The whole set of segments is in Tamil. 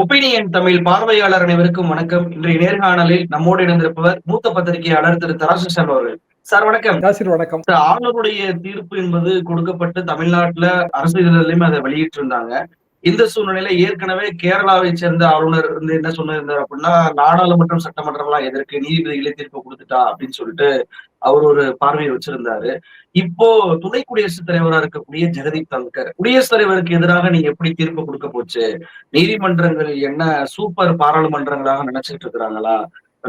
ஒப்பீனியன் தமிழ் பார்வையாளர் அனைவருக்கும் வணக்கம். இன்றைய நேர்காணலில் நம்மோடு இணைந்திருப்பவர் மூத்த பத்திரிகையாளர் திரு தராசன் அவர்கள். சார் வணக்கம். வணக்கம். ஆளுநருடைய தீர்ப்பு என்பது கொடுக்கப்பட்டு தமிழ்நாட்டுல அரசு இதழிலையும் அதை வெளியிட்டு இருந்தாங்க இந்த சூழ்நிலையில ஏற்கனவே கேரளாவை சேர்ந்த ஆளுநர் வந்து என்ன சொன்னிருந்தார் அப்படின்னா நாடாளுமன்றம் சட்டமன்றம்லாம் எதற்கு நீதிபதிகளே தீர்ப்பு கொடுத்துட்டா அப்படின்னு சொல்லிட்டு அவர் ஒரு பார்வையை வச்சிருந்தாரு. இப்போ துணை குடியரசுத் தலைவரா இருக்கக்கூடிய ஜெகதீப் தங்கர் குடியரசுத் தலைவருக்கு எதிராக நீங்க எப்படி தீர்ப்பு கொடுக்க போச்சு? நீதிமன்றங்கள் என்ன சூப்பர் பாராளுமன்றங்களாக நினைச்சிட்டு இருக்கிறாங்களா?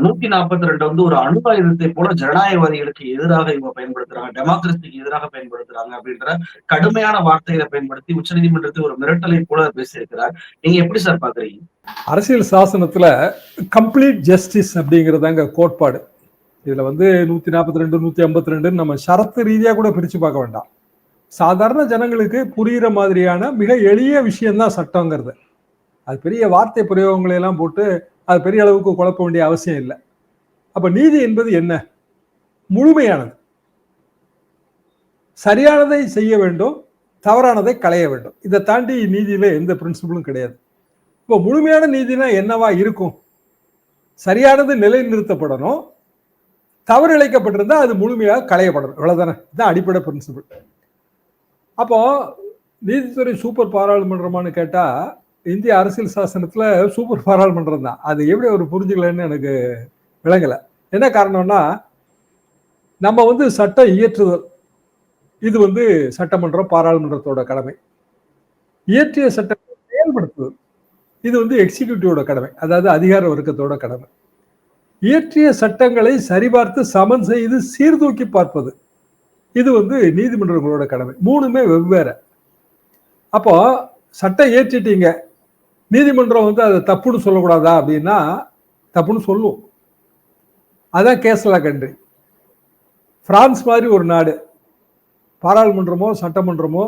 நூத்தி நாற்பத்தி ரெண்டு வந்து ஒரு அணு ஆயுதத்தை போல ஜனநாயகவாதிகளுக்கு எதிராக இவங்க பயன்படுத்துறாங்க டெமோக்ரஸிக்கு எதிராக பயன்படுத்துறாங்க அப்படின்ற கடுமையான வார்த்தைகளை பயன்படுத்தி உச்சநீதிமன்றத்தை ஒரு மிரட்டலை போல பேசியிருக்கிறார். நீங்க எப்படி சார் பாக்குறீங்க? அரசியல் சாசனத்துல கம்ப்ளீட் ஜஸ்டிஸ் அப்படிங்கிறதாங்க கோட்பாடு. இதுல வந்து நூத்தி நாற்பத்தி ரெண்டு நூத்தி ஐம்பத்தி ரெண்டு நம்ம ஷரத்து ரீதியா கூட பிரிச்சு பார்க்க வேண்டாம். சாதாரண ஜனங்களுக்கு புரிகிற மாதிரியான மிக எளிய விஷயம்தான் சட்டங்கிறது. அது பெரிய வார்த்தை பிரயோகங்களை எல்லாம் போட்டு அது பெரிய அளவுக்கு குழப்ப வேண்டிய அவசியம் இல்லை. அப்ப நீதி என்பது என்ன? முழுமையானது. சரியானதை செய்ய வேண்டும் தவறானதை களைய வேண்டும். இதை தாண்டி நீதியில எந்த பிரின்சிபலும் கிடையாது. இப்போ முழுமையான நீதினா என்னவா இருக்கும்? சரியானது நிலைநிறுத்தப்படணும். தவறு இழைக்கப்பட்டிருந்தா அது முழுமையாக களையப்படணும். இவ்வளவுதானே? இதுதான் அடிப்படை பிரின்சிபல் அப்போ நீதித்துறை சூப்பர் பாராளுமன்றமானு கேட்டால் இந்திய அரசியல் சாசனத்தில் சூப்பர் பாராளுமன்றம் தான். அது எப்படி அவர் புரிஞ்சுக்கலன்னு எனக்கு விளங்கலை. என்ன காரணம்னா நம்ம வந்து சட்டம் இயற்றுதல். இது வந்து சட்டமன்றம் பாராளுமன்றத்தோட கடமை. இயற்றிய சட்டத்தை செயல்படுத்துதல். இது வந்து எக்ஸிக்யூட்டிவோட கடமை. அதாவது அதிகார வர்க்கத்தோட கடமை. இயற்றிய சட்டங்களை சரிபார்த்து சமன் செய்து சீர்தூக்கி பார்ப்பது. இது வந்து நீதிமன்றங்களோட கடமை. மூணுமே வெவ்வேறு. அப்போ சட்டம் இயற்றிட்டீங்க. நீதிமன்றம் வந்து அதை தப்புன்னு சொல்லக்கூடாதா அப்படின்னா தப்புன்னு சொல்லும் அதான் கேஸ்லா கண்ட்ரி. பிரான்ஸ் மாதிரி ஒரு நாடு பாராளுமன்றமோ சட்டமன்றமோ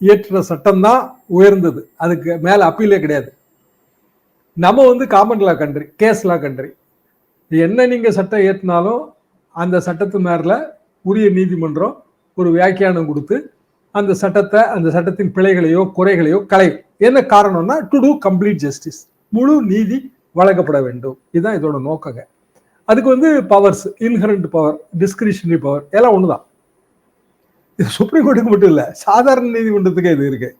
இயற்ற சட்டம் தான் உயர்ந்தது. அதுக்கு மேலே அப்பீலே கிடையாது. நம்ம வந்து common law country case law country என்ன நீங்கள் சட்டம் ஏற்றினாலும் அந்த சட்டத்து மேலே உரிய நீதிமன்றம் ஒரு வியாக்கியானம் கொடுத்து அந்த சட்டத்தை அந்த சட்டத்தின் பிழைகளையோ குறைகளையோ களையும். என்ன காரணம்னா டு டூ கம்ப்ளீட் ஜஸ்டிஸ் முழு நீதி வழங்கப்பட வேண்டும். இதுதான் இதோட நோக்கங்க. அதுக்கு வந்து powers inherent power discretionary power எல்லாம் ஒன்று தான் இது சுப்ரீம் கோர்ட்டுக்கு மட்டும் இல்லை சாதாரண நீதிமன்றத்துக்கே இது இருக்கு.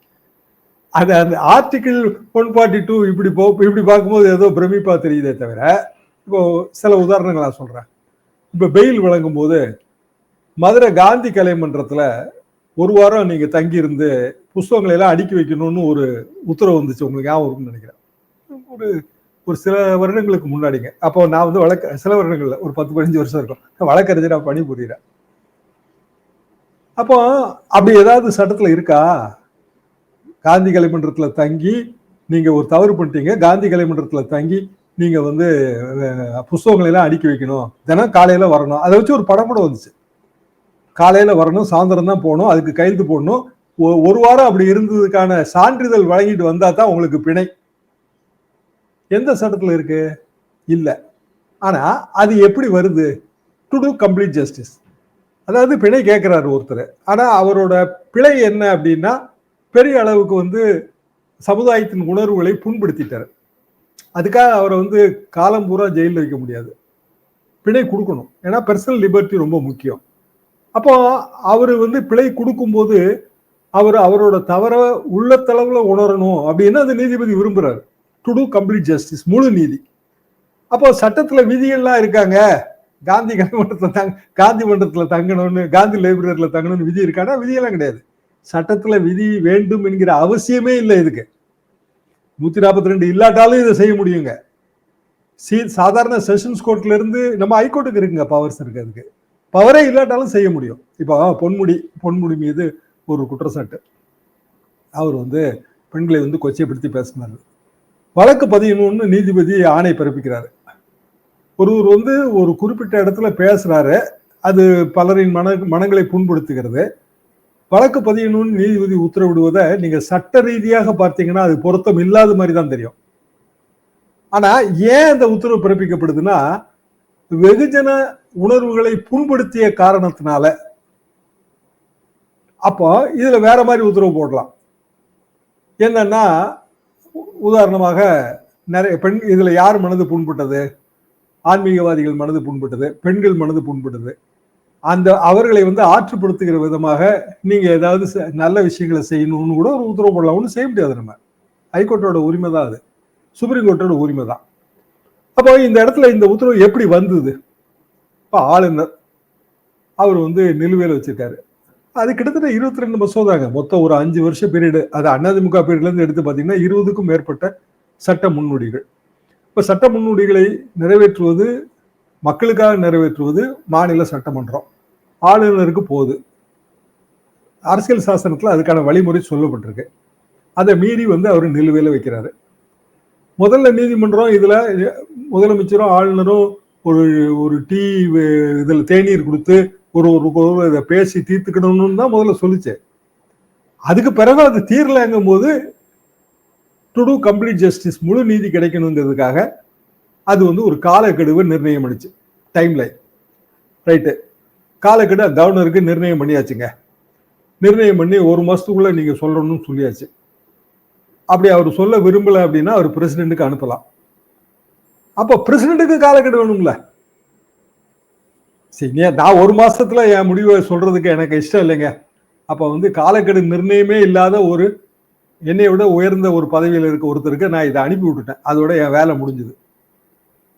அது அந்த ஆர்டிக்கிள் ஒன் ஃபார்ட்டி டூ இப்படி போ இப்படி பார்க்கும்போது ஏதோ பிரமிப்பா தெரியுதே தவிர இப்போ சில உதாரணங்களாக சொல்கிறேன் இப்போ பெயில் வழங்கும் போது மதுரை காந்தி கலைமன்றத்தில் ஒரு வாரம் நீங்க தங்கி இருந்து புஸ்தகங்களை எல்லாம் அடுக்கி வைக்கணும்னு ஒரு உத்தரவு வந்துச்சு. உங்களுக்கு ஞாபகம் இருக்கும்னு நினைக்கிறேன். ஒரு ஒரு சில வருடங்களுக்கு முன்னாடிங்க. அப்போ நான் வந்து வழக்க சில வருடங்கள்ல ஒரு பத்து பதினஞ்சு வருஷம் இருக்கும். வழக்கறிஞர் நான் பணிபுரியிறேன். அப்போ அப்படி ஏதாவது சட்டத்தில் இருக்கா? காந்தி கலைமன்றத்தில் தங்கி நீங்கள் ஒரு தவறு பண்ணிட்டீங்க. காந்தி கலைமன்றத்தில் தங்கி நீங்கள் வந்து புஸ்தகங்களை எல்லாம் அடுக்கி வைக்கணும். தினம் காலையில் வரணும். அதை வச்சு ஒரு படம் கூட வந்துச்சு. காலையில் வரணும் சாயந்தரம் தான் போகணும் அதுக்கு கையெழுத்து போடணும். ஒ- ஒரு வாரம் அப்படி இருந்ததுக்கான சான்றிதழ் வழங்கிட்டு வந்தால் தான் உங்களுக்கு பிணை. எந்த சட்டத்தில் இருக்கு? இல்லை. ஆனால் அது எப்படி வருது? டு டூ கம்ப்ளீட் ஜஸ்டிஸ் அதாவது பிணை கேட்குறாரு ஒருத்தர். ஆனால் அவரோட பிழை என்ன அப்படின்னா பெரிய அளவுக்கு வந்து சமுதாயத்தின் உணர்வுகளை புண்படுத்திட்டார். அதுக்காக அவரை வந்து காலம் பூரா ஜெயிலில் வைக்க முடியாது. பிணை கொடுக்கணும். ஏன்னா பர்சனல் லிபர்ட்டி ரொம்ப முக்கியம். அப்போ அவர் வந்து பிழை கொடுக்கும்போது அவர் அவரோட தவற உள்ளத்தளவில் உணரணும் அப்படின்னு அந்த நீதிபதி விரும்புகிறார் டு டூ கம்ப்ளீட் ஜஸ்டிஸ் முழு நீதி. அப்போ சட்டத்தில் விதிகள்லாம் இருக்காங்க. காந்தி மன்றத்துல தங் காந்தி மன்றத்தில் தங்கணும்னு காந்தி லைப்ரரியில் தங்கணும்னு விதி இருக்கானா விதியெல்லாம் கிடையாது. சட்டத்தில் விதி வேண்டும் என்கிற அவசியமே இல்லை இதுக்கு. நூற்றி நாற்பத்தி ரெண்டு இல்லாட்டாலும் இதை செய்ய முடியுங்க. சி சாதாரண செஷன்ஸ் கோர்ட்லேருந்து நம்ம ஹைகோர்ட்டுக்கு இருக்குங்க பவர்ஸ் இருக்கு அதுக்கு. பவரே இல்லாட்டாலும் செய்ய முடியும். இப்போ பொன்முடி பொன்முடி மீது ஒரு குற்றச்சாட்டு. அவர் வந்து பெண்களை வந்து கொச்சைப்படுத்தி பேசினார். வழக்கு பதியணும்னு நீதிபதி ஆணை பிறப்பிக்கிறாரு. ஒருவர் வந்து ஒரு குறிப்பிட்ட இடத்துல பேசுறாரு. அது பலரின் மன மனங்களை புண்படுத்துகிறது. வழக்கு பதியணும்னு நீதிபதி உத்தரவிடுவதை நீங்க சட்ட ரீதியாக பார்த்தீங்கன்னா அது பொருத்தம் இல்லாத மாதிரி தான் தெரியும். ஆனா ஏன் அந்த உத்தரவு பிறப்பிக்கப்படுதுன்னா வெகுஜன உணர்வுகளை புண்படுத்திய காரணத்தினால அப்போ இதுல வேற மாதிரி உத்தரவு போடலாம். என்னன்னா உதாரணமாக நிறைய பெண் இதுல யார் மனது புண்பட்டது? ஆன்மீகவாதிகள் மனது புண்பட்டது பெண்கள் மனது புண்பட்டது. அந்த அவர்களை வந்து ஆற்றுப்படுத்துகிற விதமாக நீங்க ஏதாவது நல்ல விஷயங்களை செய்யணும்னு கூட ஒரு உத்தரவு போடலாம். ஒன்றும் செய்ய முடியாது நம்ம. ஹைகோர்ட்டோட உரிமை தான் அது. சுப்ரீம் கோர்ட்டோட உரிமை தான் அப்போ இந்த இடத்துல இந்த உத்தரவு எப்படி வந்தது? இப்போ ஆளுநர் அவர் வந்து நிலுவையில் வச்சிருக்காரு. அது கிட்டத்தட்ட இருபத்தி ரெண்டு மசோதாங்க. மொத்தம் ஒரு அஞ்சு வருஷம் பீரியடு அது அதிமுக பீரியட்ல இருந்து எடுத்து பார்த்தீங்கன்னா இருபதுக்கும் மேற்பட்ட சட்ட முன்னுடிகள் இப்போ சட்ட முன்னுடிகளை நிறைவேற்றுவது மக்களுக்காக நிறைவேற்றுவது மாநில சட்டமன்றம். ஆளுநருக்கு போகுது. அரசியல் சாசனத்தில் அதுக்கான வழிமுறை சொல்லப்பட்டிருக்கு. அதை மீறி வந்து அவர் நிலுவையில் வைக்கிறாரு. முதல்ல நீதிமன்றம் இதில் முதலமைச்சரும் ஆளுநரும் ஒரு ஒரு டீ இதில் தேநீர் கொடுத்து ஒரு ஒரு ஒரு இதை பேசி தீர்த்துக்கணும்னு தான் முதல்ல சொல்லிச்சு அதுக்கு பிறகு அது தீரலைங்கும் போது டு டூ கம்ப்ளீட் ஜஸ்டிஸ் முழு நீதி கிடைக்கணுங்கிறதுக்காக அது வந்து ஒரு காலக்கெடுவை நிர்ணயம் பண்ணிச்சு. Time line right. காலக்கெடு கவர்னருக்கு நிர்ணயம் பண்ணியாச்சுங்க. நிர்ணயம் பண்ணி ஒரு மாதத்துக்குள்ளே நீங்கள் சொல்லணும்னு சொல்லியாச்சு. அப்படி அவர் சொல்ல விரும்பல அப்படின்னா அவர் பிரசிடென்ட்டுக்கு அனுப்பலாம். அப்போ பிரசிடென்ட்டுக்கு காலக்கெடு வேணும்ல? சரி நான் ஒரு மாசத்துல என் முடிவை சொல்றதுக்கு எனக்கு இஷ்டம் இல்லைங்க. அப்ப வந்து காலக்கெடு நிர்ணயமே இல்லாத ஒரு என்னை விட உயர்ந்த ஒரு பதவியில் இருக்க ஒருத்தருக்கு நான் இதை அனுப்பி விட்டுட்டேன். அதோட என் வேலை முடிஞ்சுது.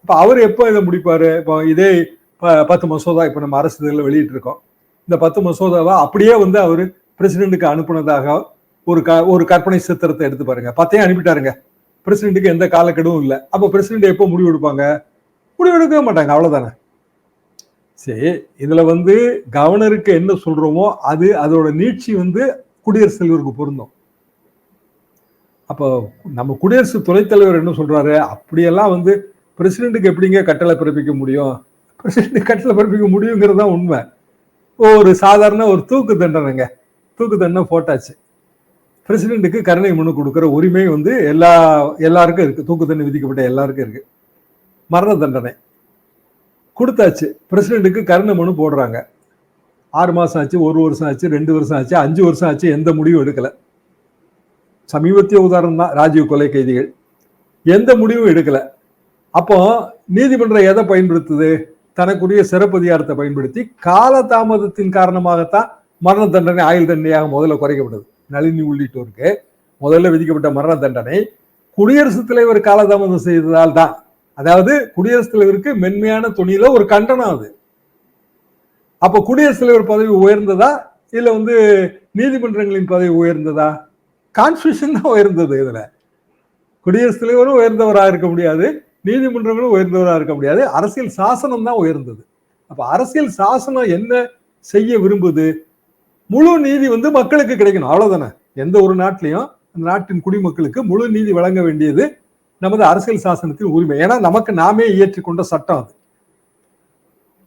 இப்ப அவர் எப்போ இதை முடிப்பாரு? இப்போ இதே பத்து மசோதா இப்ப நம்ம அரசு இதில் வெளியிட்டு இருக்கோம் இந்த பத்து மசோதாவை அப்படியே வந்து அவர் பிரசிடென்ட்டுக்கு அனுப்புனதாக ஒரு க ஒரு கற்பனை சித்திரத்தை எடுத்து பாருங்க. பத்தையும் அனுப்பிட்டாருங்க. பிரசிடென்ட்டுக்கு எந்த காலக்கெடுவும் இல்லை. அப்போ பிரசிடென்ட் எப்போ முடிவு எடுப்பாங்க? முடிவு எடுக்கவே மாட்டாங்க. அவ்வளோதானே சரி இதில் வந்து கவர்னருக்கு என்ன சொல்கிறோமோ அது அதோட நீட்சி வந்து குடியரசுத் தலைவருக்கு பொருந்தும். அப்போ நம்ம குடியரசு துணைத் தலைவர் என்ன சொல்கிறாரு அப்படியெல்லாம் வந்து பிரசிடென்ட்டுக்கு எப்படிங்க கட்டளை பிறப்பிக்க முடியும்? பிரசிடென்ட் கட்டளை பிறப்பிக்க முடியுங்கிறது தான் உண்மை. ஒரு சாதாரண ஒரு தூக்கு தண்டனைங்க. தூக்கு தண்டனை போட்டாச்சு. பிரசிடென்ட்டுக்கு கருணை மனு கொடுக்குற உரிமை வந்து எல்லா எல்லாருக்கும் இருக்குது தூக்கு தண்டனை விதிக்கப்பட்ட எல்லாருக்கும் இருக்குது மரண தண்டனை. கொடுத்தாச்சு. பிரசிடென்ட்டுக்கு கருணை மனு போடுறாங்க. ஆறு மாதம் ஆச்சு ஒரு வருஷம் ஆச்சு ரெண்டு வருஷம் ஆச்சு அஞ்சு வருஷம் ஆச்சு எந்த முடிவும் எடுக்கலை. சமீபத்திய உதாரணம் தான் ராஜீவ் கொலை கைதிகள். எந்த முடிவும் எடுக்கலை. அப்போ நீதிமன்றம் எதை பயன்படுத்துது? தனக்குரிய சிறப்பதிகாரத்தை பயன்படுத்தி காலதாமதத்தின் காரணமாகத்தான் மரண தண்டனை ஆயுள் தண்டனையாக முதல்ல குறைக்கப்படுது நளினி உள்ளிட்டோருக்கு முதல்ல விதிக்கப்பட்ட மரண தண்டனை குடியரசுத் தலைவர் காலதாமதம் செய்ததால் தான் அதாவது குடியரசுத் தலைவருக்கு மென்மையான துணியில ஒரு கண்டனம் அது. அப்ப குடியரசுத் தலைவர் பதவி உயர்ந்ததா இல்ல வந்து நீதிமன்றங்களின் பதவி உயர்ந்ததா? கான்ஸ்டியூஷன் தான் உயர்ந்தது இதுல. குடியரசுத் தலைவரும் உயர்ந்தவராக இருக்க முடியாது நீதிமன்றங்களும் உயர்ந்தவராக இருக்க முடியாது அரசியல் சாசனம் தான் உயர்ந்தது. அப்ப அரசியல் சாசனம் என்ன செய்ய விரும்புது? முழு நீதி வந்து மக்களுக்கு கிடைக்கணும். அவ்வளவுதானே? எந்த ஒரு நாட்டிலையும் அந்த நாட்டின் குடிமக்களுக்கு முழு நீதி வழங்க வேண்டியது நமது அரசியல் சாசனத்தின் உரிமை. ஏன்னா நமக்கு நாமே இயற்றிக்கொண்ட சட்டம் அது.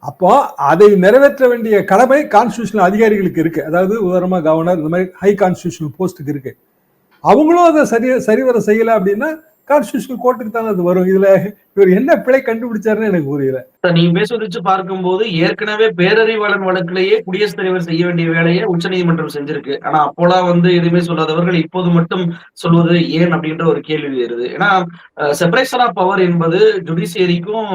அப்போ அதை நிறைவேற்ற வேண்டிய கடமை கான்ஸ்டியூஷனல் அதிகாரிகளுக்கு இருக்கு. அதாவது உதாரணமா கவர்னர் இந்த மாதிரி ஹை கான்ஸ்டியூஷனல் போஸ்ட்டுக்கு இருக்கு. அவங்களும் அதை சரி சரிவர செய்யலை அப்படின்னா கான்ஸ்டியூஷனல் கோர்ட்டுக்கு தானே அது வரும். இதுல இவர் என்ன பிழை கண்டுபிடிச்சாருன்னு எனக்கு புரியல. நீங்க பேசுவதிச்சு பார்க்கும்போது ஏற்கனவே பேரறிவாளன் வழக்கிலேயே குடியரசுத் தலைவர் செய்ய வேண்டிய வேலையை உச்சநீதிமன்றம் செஞ்சிருக்கு. ஆனா அப்போலாம் வந்து எதுவுமே சொல்லாதவர்கள் இப்போது மட்டும் சொல்வது ஏன் அப்படின்ற ஒரு கேள்வி வருது. ஏன்னா செப்பரேஷன் ஆஃப் பவர் என்பது ஜுடிஷியரிக்கும்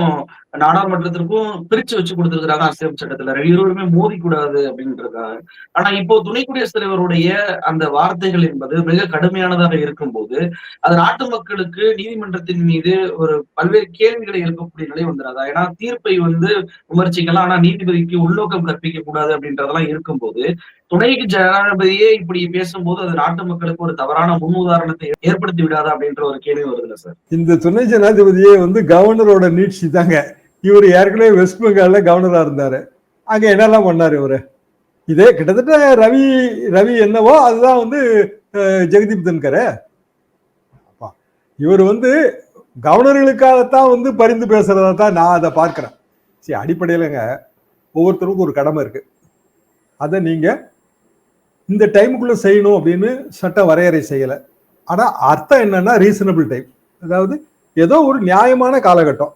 நாடாளுமன்றத்திற்கும் பிரிச்சு வச்சு கொடுத்திருக்கிறாங்க அரசியல் சட்டத்துல. ரெண்டு இருவருமே மோதி கூடாது அப்படின்றதுக்காக. ஆனா இப்போ துணை குடியரசுத் தலைவருடைய அந்த வார்த்தைகள் என்பது மிக கடுமையானதாக இருக்கும்போது அது நாட்டு மக்களுக்கு நீதிமன்றத்தின் மீது ஒரு பல்வேறு கேள்விகளை எழுப்பக்கூடிய நிலை வந்துடாதா ஏன்னா தீர்ப்பு வந்து விமர்சிக்கலாம். ஆனா நீதிபதிக்கு உள்நோக்கம் கற்பிக்க கூடாது அப்படின்றதெல்லாம் இருக்கும்போது துணைக்கு ஜனாதிபதியே இப்படி பேசும்போது அது நாட்டு மக்களுக்கு ஒரு தவறான முன் உதாரணத்தை ஏற்படுத்தி விடாதா அப்படின்ற ஒரு கேள்வி வருதுல்ல சார்? இந்த துணை ஜனாதிபதியே வந்து கவர்னரோட நீட்சி தாங்க. இவர் ஏற்கனவே வெஸ்ட் பெங்கால்ல கவர்னரா இருந்தாரு. அங்க என்னெல்லாம் பண்ணாரு இவரு? இதே கிட்டத்தட்ட ரவி ரவி என்னவோ அதுதான் வந்து ஜெகதீப் தன்கர். இவர் வந்து கவர்னர்களுக்காகத்தான் வந்து பரிந்து பேசுறதா தான் நான் அதை பார்க்குறேன். சரி அடிப்படையிலங்க ஒவ்வொருத்தருக்கும் ஒரு கடமை இருக்கு. அதை நீங்க இந்த டைமுக்குள்ளே செய்யணும் அப்படின்னு சட்ட வரையறை செய்யலை. ஆனால் அர்த்தம் என்னன்னா ரீசனபிள் டைம் அதாவது ஏதோ ஒரு நியாயமான காலகட்டம்.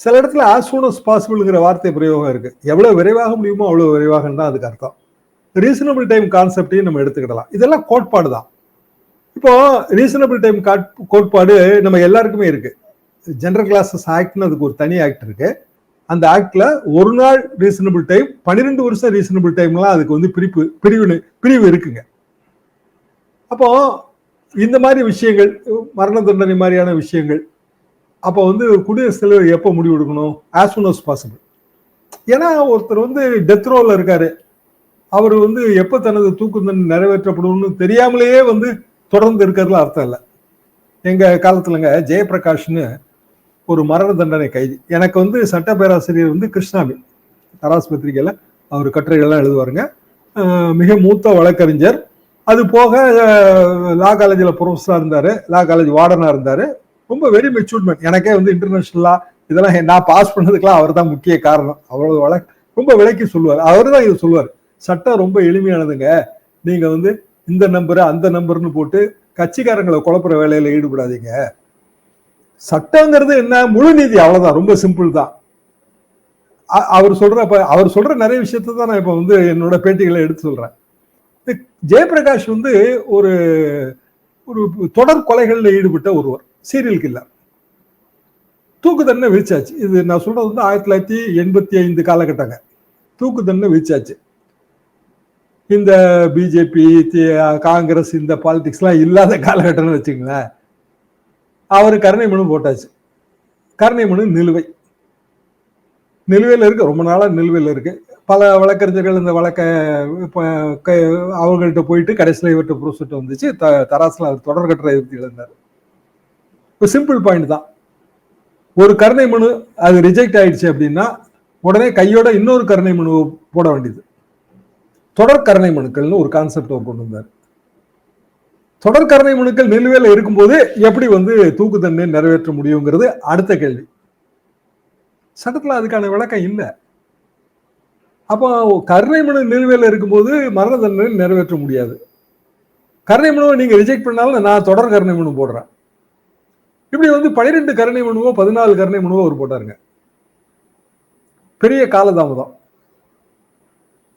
சில இடத்துல ஆஸ் சூன் அஸ் பாசிபிள்ங்கிற வார்த்தை பிரயோகம் இருக்குது எவ்வளோ விரைவாக முடியுமோ அவ்வளோ விரைவாகன்னு தான் அதுக்கு அர்த்தம். ரீசனபிள் டைம் கான்செப்டையும் நம்ம எடுத்துக்கிடலாம். இதெல்லாம் கோட்பாடு தான் இப்போ ரீசனபிள் டைம் கோட்பாடு நம்ம எல்லாருக்குமே இருக்கு. ஜென்ரல் கிளாஸஸ் ஆக்ட்னு அதுக்கு ஒரு தனி ஆக்ட் இருக்கு. அந்த ஆக்ட்ல ஒரு நாள் ரீசனபிள் டைம் பன்னிரெண்டு வருஷம் ரீசனபிள் டைம்லாம் அதுக்கு வந்து பிரிப்பு பிரிவு பிரிவு இருக்குங்க. அப்போ இந்த மாதிரி விஷயங்கள் மரண தண்டனை மாதிரியான விஷயங்கள் அப்போ வந்து குடியரசுத் தலைவர் எப்போ முடிவு எடுக்கணும்? ஆஸ் சூன் அஸ் பாசிபிள் ஏன்னா ஒருத்தர் வந்து டெத் ரோல இருக்காரு. அவர் வந்து எப்போ தனது தூக்கு தண்டனை நிறைவேற்றப்படும்னு தெரியாமலேயே வந்து தொடர்ந்து இருக்கிறதுல அர்த்தம் இல்லை. எங்கள் காலத்துலங்க ஜெயபிரகாஷ்னு ஒரு மரண தண்டனை கைதி. எனக்கு வந்து சட்ட பேராசிரியர் வந்து கிருஷ்ணாமி. தராஸ் பத்திரிகையில் அவர் கட்டுரைகள்லாம் எழுதுவாருங்க. மிக மூத்த வழக்கறிஞர். அது போக லா காலேஜில் ப்ரொஃபஸராக இருந்தார். லா காலேஜ் வார்டனாக இருந்தார். ரொம்ப வெரி மெச்சூர்மெண்ட் எனக்கே வந்து இன்டர்நேஷ்னலாக இதெல்லாம் நான் பாஸ் பண்ணதுக்கெல்லாம் அவர் தான் முக்கிய காரணம். அவ்வளோ வழக்கு ரொம்ப விலைக்கு சொல்லுவார். அவர் தான் இது சொல்லுவார். சட்டம் ரொம்ப எளிமையானதுங்க. நீங்கள் வந்து இந்த நம்பரு அந்த நம்பர்னு போட்டு கட்சிக்காரங்களை குழப்புற வேலையில ஈடுபடாதீங்க. சட்டங்கிறது என்ன? முழு நீதி அவ்வளவுதான். ரொம்ப சிம்பிள் தான். அவர் சொல்ற அவர் சொல்ற நிறைய விஷயத்த தான் நான் இப்ப வந்து என்னோட பேட்டிகளை எடுத்து சொல்றேன். ஜெயபிரகாஷ் வந்து ஒரு ஒரு தொடர் கொலைகளில் ஈடுபட்ட ஒருவர் சீரியல் கில்லர் தூக்கு தண்டனை விரிச்சாச்சு இது நான் சொல்றது வந்து ஆயிரத்தி தொள்ளாயிரத்தி எண்பத்தி ஐந்து காலகட்டங்க. தூக்கு தண்டனை விரிச்சாச்சு இந்த பிஜேபி காங்கிரஸ் இந்த பாலிடிக்ஸ்லாம் இல்லாத காலகட்டம்னு வச்சுங்களேன் அவர் கருணை மனு போட்டாச்சு. கருணை மனு நிலுவை. நிலுவையில் இருக்கு ரொம்ப நாளாக நிலுவையில் இருக்கு. பல வழக்கறிஞர்கள் இந்த வழக்கை இப்போ அவங்கள்ட்ட போயிட்டு கடைசியில் இவர்கிட்ட ப்ரொசெட் வந்துச்சு. த தராசில் அவர் தொடர் கட்டுரை எழுதி எழுந்தார் இப்போ சிம்பிள் பாயிண்ட் தான். ஒரு கருணை மனு அது ரிஜெக்ட் ஆயிடுச்சு அப்படின்னா உடனே கையோட இன்னொரு கருணை மனு போட வேண்டியது. தொடர் கருணை மனுக்கள்னு ஒரு கான்செப்ட் அவர் கொண்டு வந்தார். தொடர் கருணை மனுக்கள் நிலுவையில் இருக்கும்போது எப்படி வந்து தூக்கு தண்டனை நிறைவேற்ற முடியுங்கிறது அடுத்த கேள்வி. சட்டத்தில் அதுக்கான விளக்கம் இல்லை. அப்போ கருணை மனு நிலுவையில் இருக்கும்போது மரண தண்டனை நிறைவேற்ற முடியாது. கருணை மனுவை நீங்கள் ரிஜெக்ட் பண்ணாலும் நான் தொடர் கருணை மனு போடுறேன். இப்படி வந்து பனிரெண்டு கருணை மனுவோ பதினாலு கருணை மனுவோ அவர் போட்டாருங்க. பெரிய காலதாமதம்.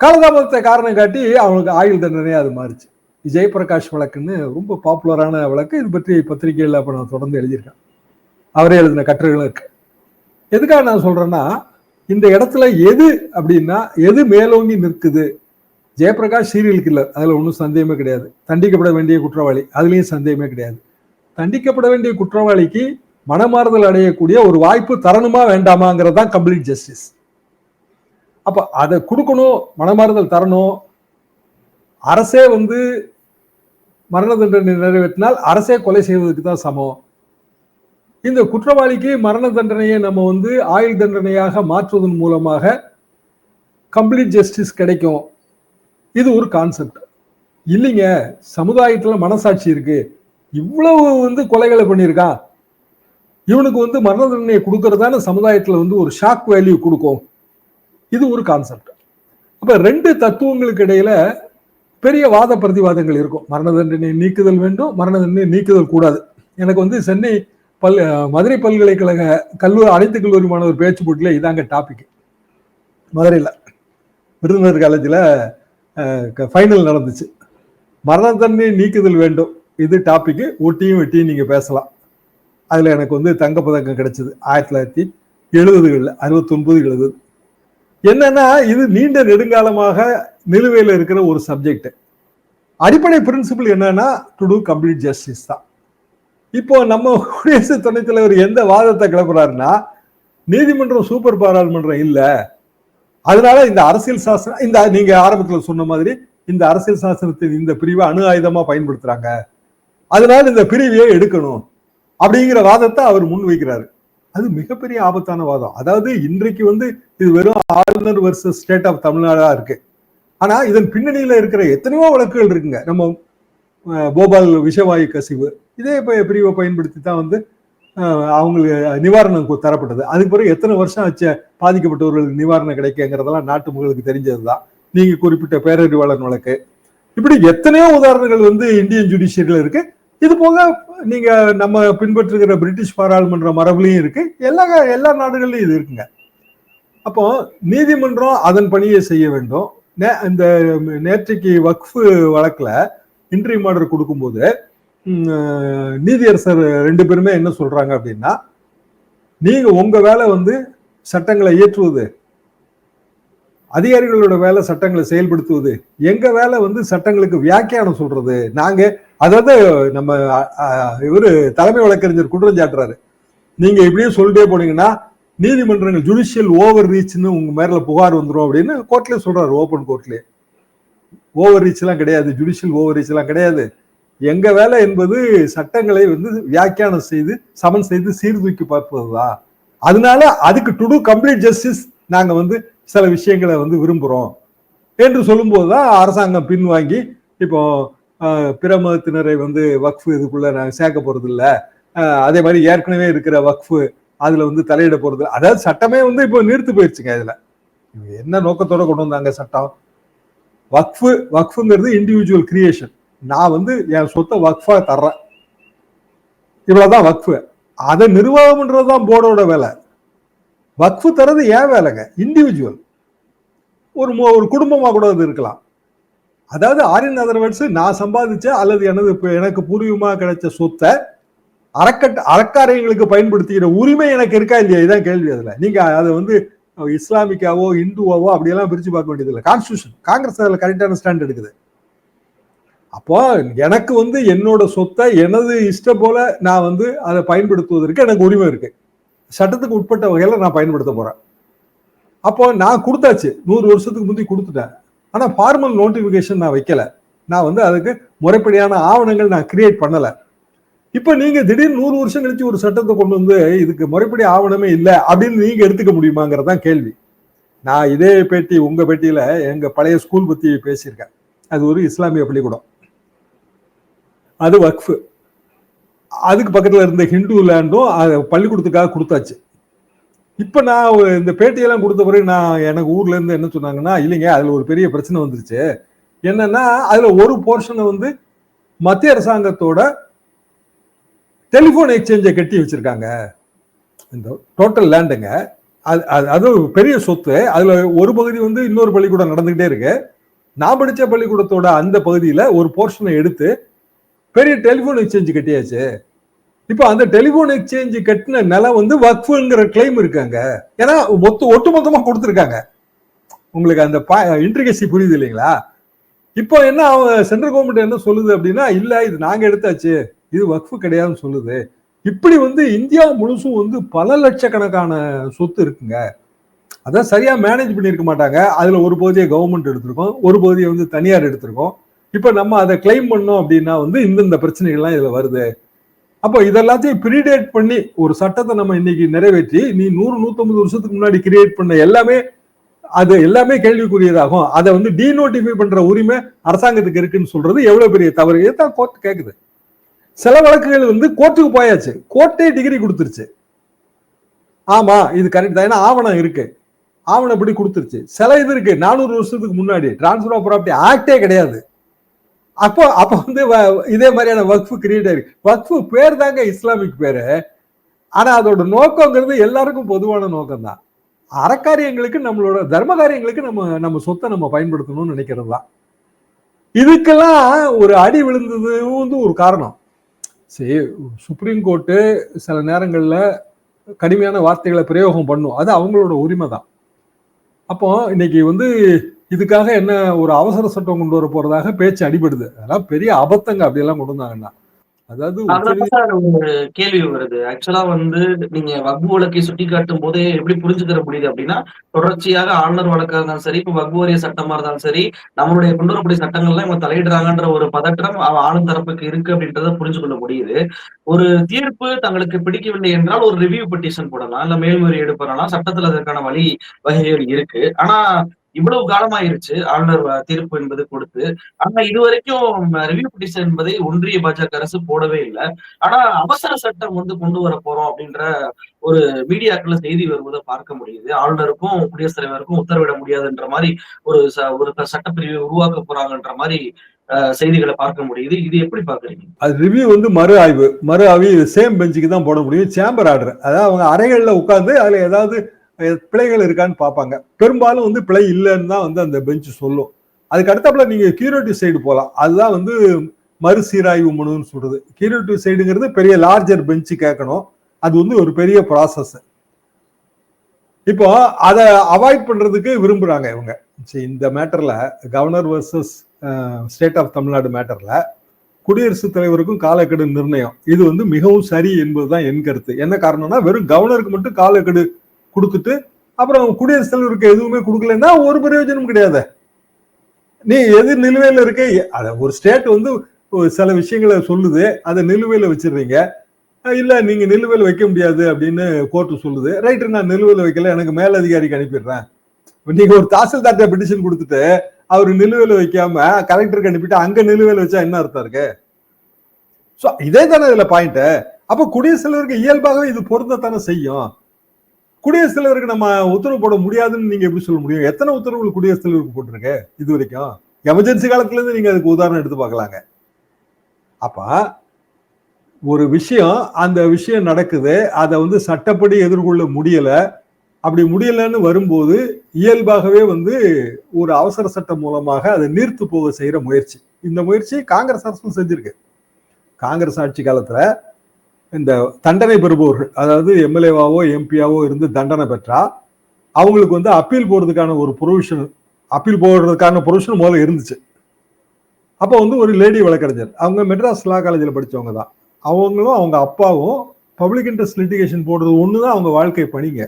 காலதாமதத்தை காரணம் காட்டி அவனுக்கு ஆயுள் தண்டனையா அது மாறுச்சு. ஜெயபிரகாஷ் வழக்குன்னு ரொம்ப பாப்புலரான வழக்கு. இது பற்றி பத்திரிகையில் அப்போ நான் தொடர்ந்து எழுதியிருக்கேன். அவரே எழுதின கட்டுரைகளும் இருக்கு. எதுக்காக நான் சொல்கிறேன்னா இந்த இடத்துல எது அப்படின்னா எது மேலோங்கி நிற்குது? ஜெயபிரகாஷ் சீரியலுக்கு இல்லை அதில் ஒன்றும் சந்தேகமே கிடையாது. தண்டிக்கப்பட வேண்டிய குற்றவாளி. அதுலேயும் சந்தேகமே கிடையாது. தண்டிக்கப்பட வேண்டிய குற்றவாளிக்கு மனமாறுதல் அடையக்கூடிய ஒரு வாய்ப்பு தரணுமா வேண்டாமாங்கிறது தான் கம்ப்ளீட் ஜஸ்டிஸ் அப்போ அதை கொடுக்கணும் மனமாறுதல் தரணும். அரசே வந்து மரண தண்டனை நிறைவேற்றினால் அரசே கொலை செய்வதற்கு தான் சமம். இந்த குற்றவாளிக்கு மரண தண்டனையை நம்ம வந்து ஆயுள் தண்டனையாக மாற்றுவதன் மூலமாக கம்ப்ளீட் ஜஸ்டிஸ் கிடைக்கும். இது ஒரு கான்செப்ட் இல்லைங்க சமுதாயத்தில் மனசாட்சி இருக்கு. இவ்வளவு வந்து கொலைகளை பண்ணியிருக்கான் இவனுக்கு வந்து மரண தண்டனையை கொடுக்கறதான சமுதாயத்தில் வந்து ஒரு ஷாக் வேல்யூ கொடுக்கும். இது ஒரு கான்செப்ட் அப்ப ரெண்டு தத்துவங்களுக்கு இடையில பெரிய வாத பிரதிவாதங்கள் இருக்கும். மரண தண்டனை நீக்குதல் வேண்டும் மரண தண்டனை நீக்குதல் கூடாது. எனக்கு வந்து சென்னை பல் மதுரை பல்கலைக்கழக கல்லூரி அனைத்து கல்லூரி மாணவர் பேச்சு போட்டியில் இதாங்க டாபிக் மதுரையில் விருதுநகர் காலேஜில் ஃபைனல் நடந்துச்சு. மரண தண்டனை நீக்குதல் வேண்டும். இது டாப்பிக்கு ஒட்டியும் வெட்டியும் நீங்கள் பேசலாம். அதில் எனக்கு வந்து தங்கப்பதக்கம் கிடைச்சது. ஆயிரத்தி தொள்ளாயிரத்தி எழுபதுகளில் அறுபத்தொன்பது எழுபது. என்னன்னா இது நீண்ட நெடுங்காலமாக நிலுவையில் இருக்கிற ஒரு சப்ஜெக்ட் அடிப்படை பிரின்சிபிள் என்னன்னா டு டூ கம்ப்ளீட் ஜஸ்டிஸ் தான். இப்போ நம்ம குடியரசு துணைத் தலைவர் எந்த வாதத்தை கிளப்புறாருன்னா நீதிமன்றம் சூப்பர் பாராளுமன்றம் இல்லை. அதனால இந்த அரசியல் சாசனம் இந்த நீங்க ஆரம்பத்தில் சொன்ன மாதிரி இந்த அரசியல் சாசனத்தின் இந்த பிரிவை அணு ஆயுதமா பயன்படுத்துறாங்க. அதனால இந்த பிரிவையே எடுக்கணும். அப்படிங்கிற வாதத்தை அவர் முன் வைக்கிறாரு அது மிகப்பெரிய ஆபத்தான வாதம். அதாவது இன்றைக்கு வந்து இது வெறும் ஆளுநர் வர்சஸ் ஸ்டேட் ஆஃப் தமிழ்நாடா இருக்கு. ஆனா இதன் பின்னணியில இருக்கிற எத்தனையோ வழக்குகள் இருக்குங்க. நம்ம போபால் விஷவாயு கசிவு. இதே இப்போ பிரிவை பயன்படுத்தி தான் வந்து அவங்களுக்கு நிவாரணம் தரப்பட்டது. அதுக்கு பிறகு எத்தனை வருஷம் ஆச்சு பாதிக்கப்பட்டவர்களுக்கு நிவாரணம் கிடைக்குங்கிறதெல்லாம் நாட்டு மக்களுக்கு தெரிஞ்சதுதான். நீங்க குறிப்பிட்ட பேரறிவாளன் வழக்கு. இப்படி எத்தனையோ உதாரணங்கள் வந்து இந்தியன் ஜுடிஷியரியில் இருக்கு. இது போக நீங்க நம்ம பின்பற்றுகிற பிரிட்டிஷ் பாராளுமன்ற மரபுலையும் இருக்கு. எல்லா எல்லா நாடுகள்லையும் இது இருக்குங்க. அப்போ நீதிமன்றம் அதன் பணியை செய்ய வேண்டும். நே- இந்த நேற்றைக்கு வக்ஃபு வழக்கில் இன்ட்ரி ஆர்டர் கொடுக்கும்போது நீதியரசர் ரெண்டு பேருமே என்ன சொல்றாங்க அப்படின்னா நீங்க உங்க வேலை வந்து சட்டங்களை இயற்றுவது அதிகாரிகளோட வேலை சட்டங்களை செயல்படுத்துவது எங்க வேலை வந்து சட்டங்களுக்கு வியாக்கியானம் சொல்றது நாங்க அதாவது நம்ம இவர் தலைமை வழக்கறிஞர் குற்றம் சாட்டுறாரு. நீங்க இப்படியே சொல்லிட்டே போனீங்கன்னா நீதிமன்றங்கள் ஜுடிஷியல் ஓவர் ரீச்னு உங்க மேல புகார் வந்துரும் அப்படின்னு கோர்ட்லயே சொல்றாரு ஓபன் கோர்ட்லயே ஓவர் ரீச் எல்லாம் கிடையாது ஜுடிஷியல் ஓவர் ரீச் எல்லாம் கிடையாது. எங்க வேலை என்பது சட்டங்களை வந்து வியாக்கியானம் செய்து சமன் செய்து சீர்தூக்கி பார்ப்பதுதான் அதனால அதுக்கு டு டூ கம்ப்ளீட் ஜஸ்டிஸ் நாங்க வந்து சில விஷயங்களை வந்து விரும்புறோம். என்று சொல்லும்போது தான் அரசாங்கம் பின்வாங்கி இப்போ பிற மதத்தினரை வந்து வக்ஃபு இதுக்குள்ள நாங்கள் சேர்க்க போறது இல்லை அதே மாதிரி ஏற்கனவே இருக்கிற வக்ஃபு அதுல வந்து தலையிட போறது அதாவது சட்டமே வந்து இப்போ நிறுத்து போயிடுச்சுங்க இதுல. என்ன நோக்கத்தோட கொண்டு வந்தாங்க சட்டம்? வக்ஃபு வக்ஃபுங்கிறது இண்டிவிஜுவல் கிரியேஷன் நான் வந்து என் சொத்தை வக்ஃபா தர்றேன். இவ்வளவுதான் வக்ஃபு. அதை நிர்வாகம் பண்றதுதான் போர்டோட வேலை. வக்ஃபு தர்றது ஏன் வேலைங்க. இண்டிவிஜுவல் ஒரு ஒரு குடும்பமா கூட அது இருக்கலாம். அதாவது ஆரியன் அதர்வன்ஸ் நான் சம்பாதிச்ச அல்லது எனது எனக்கு பூர்வீகமாக கிடைச்ச சொத்தை அறக்கட்ட அறக்காரியங்களுக்கு பயன்படுத்திக்கிற உரிமை எனக்கு இருக்கா இல்லையா? இதான் கேள்வி அதில். நீங்கள் அதை வந்து இஸ்லாமிக்காவோ இந்துவாவோ அப்படியெல்லாம் பிரித்து பார்க்க வேண்டியது இல்லை கான்ஸ்டியூஷன் காங்கிரஸ் அதில் கரெக்டான ஸ்டாண்ட் எடுக்குது. அப்போ எனக்கு வந்து என்னோட சொத்தை எனது இஷ்டம் போல நான் வந்து அதை பயன்படுத்துவதற்கு எனக்கு உரிமை இருக்கு. சட்டத்துக்கு உட்பட்ட வகையில் நான் பயன்படுத்த போறேன். அப்போ நான் கொடுத்தாச்சு. நூறு வருஷத்துக்கு முந்தி கொடுத்துட்டேன். ஆனால் ஃபார்மல் நோட்டிஃபிகேஷன் நான் வைக்கல. நான் வந்து அதுக்கு முறைப்படியான ஆவணங்கள் நான் கிரியேட் பண்ணலை. இப்போ நீங்கள் திடீர்னு நூறு வருஷம் கழிச்சு ஒரு சட்டத்தை கொண்டு வந்து இதுக்கு முறைப்படி ஆவணமே இல்லை அப்படின்னு நீங்கள் எடுத்துக்க முடியுமாங்கிறது தான் கேள்வி. நான் இதே பேட்டி உங்கள் பேட்டியில் எங்கள் பழைய ஸ்கூல் பற்றி பேசியிருக்கேன். அது ஒரு இஸ்லாமிய பள்ளிக்கூடம். அது வக்ஃபு. அதுக்கு பக்கத்தில் இருந்த ஹிந்து லேண்டும் அதை பள்ளிக்கூடத்துக்காக கொடுத்தாச்சு. இப்ப நான் ஒரு இந்த பேட்டியெல்லாம் கொடுத்த பிறகு நான் எனக்கு ஊர்ல இருந்து என்ன சொன்னாங்கன்னா இல்லைங்க அதுல ஒரு பெரிய பிரச்சனை வந்துருச்சு. என்னன்னா அதுல ஒரு போர்ஷனை வந்து மத்திய அரசாங்கத்தோட டெலிபோன் எக்ஸ்சேஞ்சை கட்டி வச்சிருக்காங்க. இந்த டோட்டல் லேண்டுங்க அது அது- அது பெரிய சொத்து. அதுல ஒரு பகுதி வந்து இன்னொரு பள்ளிக்கூடம் நடந்துகிட்டே இருக்கு. நான் படித்த பள்ளிக்கூடத்தோட அந்த பகுதியில் ஒரு போர்ஷனை எடுத்து பெரிய டெலிஃபோன் எக்ஸ்சேஞ்சு கட்டியாச்சு. இப்போ அந்த டெலிபோன் எக்ஸ்சேஞ்ச் கட்டின நிலம் வந்து வக்ஃபுங்கிற கிளைம் இருக்காங்க. ஏன்னா மொத்த ஒட்டுமொத்தமா கொடுத்துருக்காங்க. உங்களுக்கு அந்த இன்ட்ரிகசி புரியுது இல்லைங்களா? இப்போ என்ன அவங்க சென்ட்ரல் கவர்மெண்ட் என்ன சொல்லுது அப்படின்னா இல்ல இது நாங்க எடுத்தாச்சு. இது வக்ஃபு கிடையாதுன்னு சொல்லுது. இப்படி வந்து இந்தியா முழுசும் வந்து பல லட்சக்கணக்கான சொத்து இருக்குங்க. அதான் சரியா மேனேஜ் பண்ணியிருக்க மாட்டாங்க. அதுல ஒரு பகுதியை கவர்மெண்ட் எடுத்திருக்கோம். ஒரு பகுதியை வந்து தனியார் எடுத்திருக்கோம். இப்ப நம்ம அதை கிளைம் பண்ணோம் அப்படின்னா வந்து இந்தந்த பிரச்சனைகள்லாம் இதுல வருது. அப்போ இதெல்லாத்தையும் ப்ரீடேட் பண்ணி ஒரு சட்டத்தை நம்ம இன்னைக்கு நிறைவேற்றி நீ நூறு நூத்தம்பது வருஷத்துக்கு முன்னாடி கிரியேட் பண்ண எல்லாமே அது எல்லாமே கேள்விக்குரியதாகும். அதை வந்து டீநோட்டிஃபை பண்ற உரிமை அரசாங்கத்துக்கு இருக்குன்னு சொல்றது எவ்வளவு பெரிய தவறு? இதுதான் கோர்ட் கேக்குது. சில வழக்குகள் வந்து கோர்ட்டுக்கு போயாச்சு. கோர்ட்டே டிகிரி கொடுத்துருச்சு. ஆமா இது கரெக்ட் தான். ஏன்னா ஆவணம் இருக்கு. ஆவணம் இப்படி கொடுத்துருச்சு? சில இது இருக்கு. நானூறு வருஷத்துக்கு முன்னாடி டிரான்ஸ்பர் ஆஃப் ப்ராப்பர்ட்டி ஆக்டே கிடையாது. அப்போ அப்போ வந்து வ- இதே மாதிரியான வக்ஃபு கிரியேட் ஆயிருக்கு வக்ஃபு பேர் தாங்க இஸ்லாமிக் பேரு. ஆனா அதோட நோக்கங்கிறது எல்லாருக்கும் பொதுவான நோக்கம் தான் அறக்காரியங்களுக்கு நம்மளோட தர்ம காரியங்களுக்கு நம்ம நம்ம சொத்தை நம்ம பயன்படுத்தணும்னு நினைக்கிறது தான் இதுக்கெல்லாம் ஒரு அடி விழுந்தது வந்து ஒரு காரணம். சரி சுப்ரீம் கோர்ட்டு சில நேரங்கள்ல கடுமையான வார்த்தைகளை பிரயோகம் பண்ணும். அது அவங்களோட உரிமை தான் அப்போ இன்னைக்கு வந்து இதுக்காக என்ன ஒரு அவசர சட்டம் கொண்டு வர போறதாக பேச்சு அடிபடுது. அதெல்லாம் பெரிய அபத்தங்க அப்படியெல்லாம் கொண்டு வந்தாங்கன்னா. அதாவது கேள்வி வருது. ஆக்சுவலா வந்து நீங்க வக்பு வழக்கை சுட்டி காட்டும் போதே எப்படி புரிஞ்சுக்கிற முடியுது அப்படின்னா தொடர்ச்சியாக ஆளுநர் வழக்கா இருந்தாலும் சரி இப்ப வக்பு வாரிய சட்டமா இருந்தாலும் சரி நம்மளுடைய கொண்டு வரக்கூடிய சட்டங்கள்லாம் இவங்க தலையிடுறாங்கன்ற ஒரு பதற்றம் ஆளும் தரப்புக்கு இருக்கு அப்படின்றத புரிஞ்சு கொள்ள முடியுது. ஒரு தீர்ப்பு தங்களுக்கு பிடிக்கவில்லை என்றால் ஒரு ரிவ்யூ பெட்டிஷன் போடலாம் இல்ல மேல்முறையீடு பெறலாம் சட்டத்துல அதற்கான வழி வகைகள் இருக்கு. ஆனா இவ்வளவு காலமாயிருச்சு. ஆளுநர் தீர்ப்பு என்பது கொடுத்து. ஆனா இது வரைக்கும் ரிவ்யூ பிடிஷன் என்பதை ஒன்றிய பாஜக அரசு போடவே இல்லை. ஆனா அவசர சட்டம் வந்து கொண்டு வர போறோம் அப்படின்ற ஒரு மீடியாக்கள்ல செய்தி வருவதை பார்க்க முடியுது. ஆளுநருக்கும் குடியரசுத் தலைவருக்கும் உத்தரவிட முடியாதுன்ற மாதிரி ஒரு ச- ஒரு சட்டப்பிரிவை உருவாக்க போறாங்கன்ற மாதிரி செய்திகளை பார்க்க முடியுது. இது எப்படி பாக்குறீங்க அது ரிவ்யூ வந்து மறு ஆய்வு. மறு ஆய்வு சேம் பெஞ்சுக்கு தான் போட முடியும். சேம்பர் ஆர்டர் அதாவது அவங்க அறைகள்ல உட்கார்ந்து அதுல ஏதாவது பிழைகள் இருக்கான்னு பார்ப்பாங்க. பெரும்பாலும் வந்து பிழை இல்லைன்னு தான் வந்து அந்த பெஞ்ச் சொல்லும். அதுக்கு அடுத்தாப்புல நீங்க கியூரேட்டிவ் சைடு போகலாம் அதுதான் வந்து மறுசீராய்வு மனுன்னு சொல்றது. கியூரேட்டிவ் சைடுங்கிறது பெரிய லார்ஜர் பெஞ்சு கேட்கணும். அது வந்து ஒரு பெரிய ப்ராசஸ் இப்போ அதை அவாய்ட் பண்றதுக்கு விரும்புறாங்க இவங்க. சரி, இந்த மேட்டர்ல governor versus state of Tamil Nadu மேட்டர்ல குடியரசுத் தலைவருக்கும் காலக்கெடு நிர்ணயம். இது வந்து மிகவும் சரி என்பதுதான் என் கருத்து. என்ன காரணம்னா வெறும் கவர்னருக்கு மட்டும் காலக்கெடு கொடுத்துட்டு அப்புறம் குடியரசுத் தலைவருக்கு எதுவுமே கொடுக்கலன்னா ஒரு பிரயோஜனம் கிடையாது. நீ எது நிலுவையில் இருக்க அத ஒரு ஸ்டேட் வந்து சில விஷயங்களை சொல்லுது அதை நிலுவையில் வச்சிடுறீங்க. இல்லை நீங்கள் நிலுவையில் வைக்க முடியாது அப்படின்னு கோர்ட்டு சொல்லுது. ரைட்டு நான் நிலுவையில் வைக்கல எனக்கு மேலதிகாரிக்கு அனுப்பிடுறேன். நீங்கள் ஒரு தாசில்தார்ட்ட பெட்டிஷன் கொடுத்துட்டு அவர் நிலுவையில் வைக்காம கலெக்டருக்கு அனுப்பிட்டு அங்கே நிலுவையில் வச்சா என்ன அர்த்தம் இருக்கு? ஸோ இதே தானே இதில் பாயிண்ட்டு அப்போ குடியரசுத் தலைவருக்கு இயல்பாகவே இது பொருந்தத்தானே செய்யும்? குடியரசுத் தலைவருக்கு நம்ம உத்தரவு போட முடியாதுன்னு நீங்க எப்படி சொல்ல முடியும்? எத்தனை உத்தரவுகள் குடியரசுத் தலைவருக்கு போட்டிருக்க இது வரைக்கும்? எமர்ஜென்சி காலத்துல இருந்து நீங்க அதுக்கு உதாரணம் எடுத்து பார்க்கலாங்க. அப்ப ஒரு விஷயம் அந்த விஷயம் நடக்குது அதை வந்து சட்டப்படி எதிர்கொள்ள முடியல. அப்படி முடியலன்னு வரும்போது இயல்பாகவே வந்து ஒரு அவசர சட்டம் மூலமாக அதை நீர்த்து போக செய்யற முயற்சி. இந்த முயற்சி காங்கிரஸ் அரசும் செஞ்சிருக்கு. காங்கிரஸ் ஆட்சி காலத்துல இந்த தண்டனை பெறுபவர்கள் அதாவது எம்எல்ஏவாவோ எம்பியாவோ இருந்து தண்டனை பெற்றா அவங்களுக்கு வந்து அப்பீல் போடுறதுக்கான ஒரு ப்ரொவிஷன் அப்பீல் போடுறதுக்கான ப்ரொவிஷன் முதல்ல இருந்துச்சு. அப்போ வந்து ஒரு லேடி வழக்கறிஞர். அவங்க மெட்ராஸ் லா காலேஜில் படித்தவங்க தான். அவங்களும் அவங்க அப்பாவும் பப்ளிக் இன்ட்ரெஸ்ட் லிட்டிகேஷன் போடுறது ஒன்று தான் அவங்க வாழ்க்கை பணிங்க.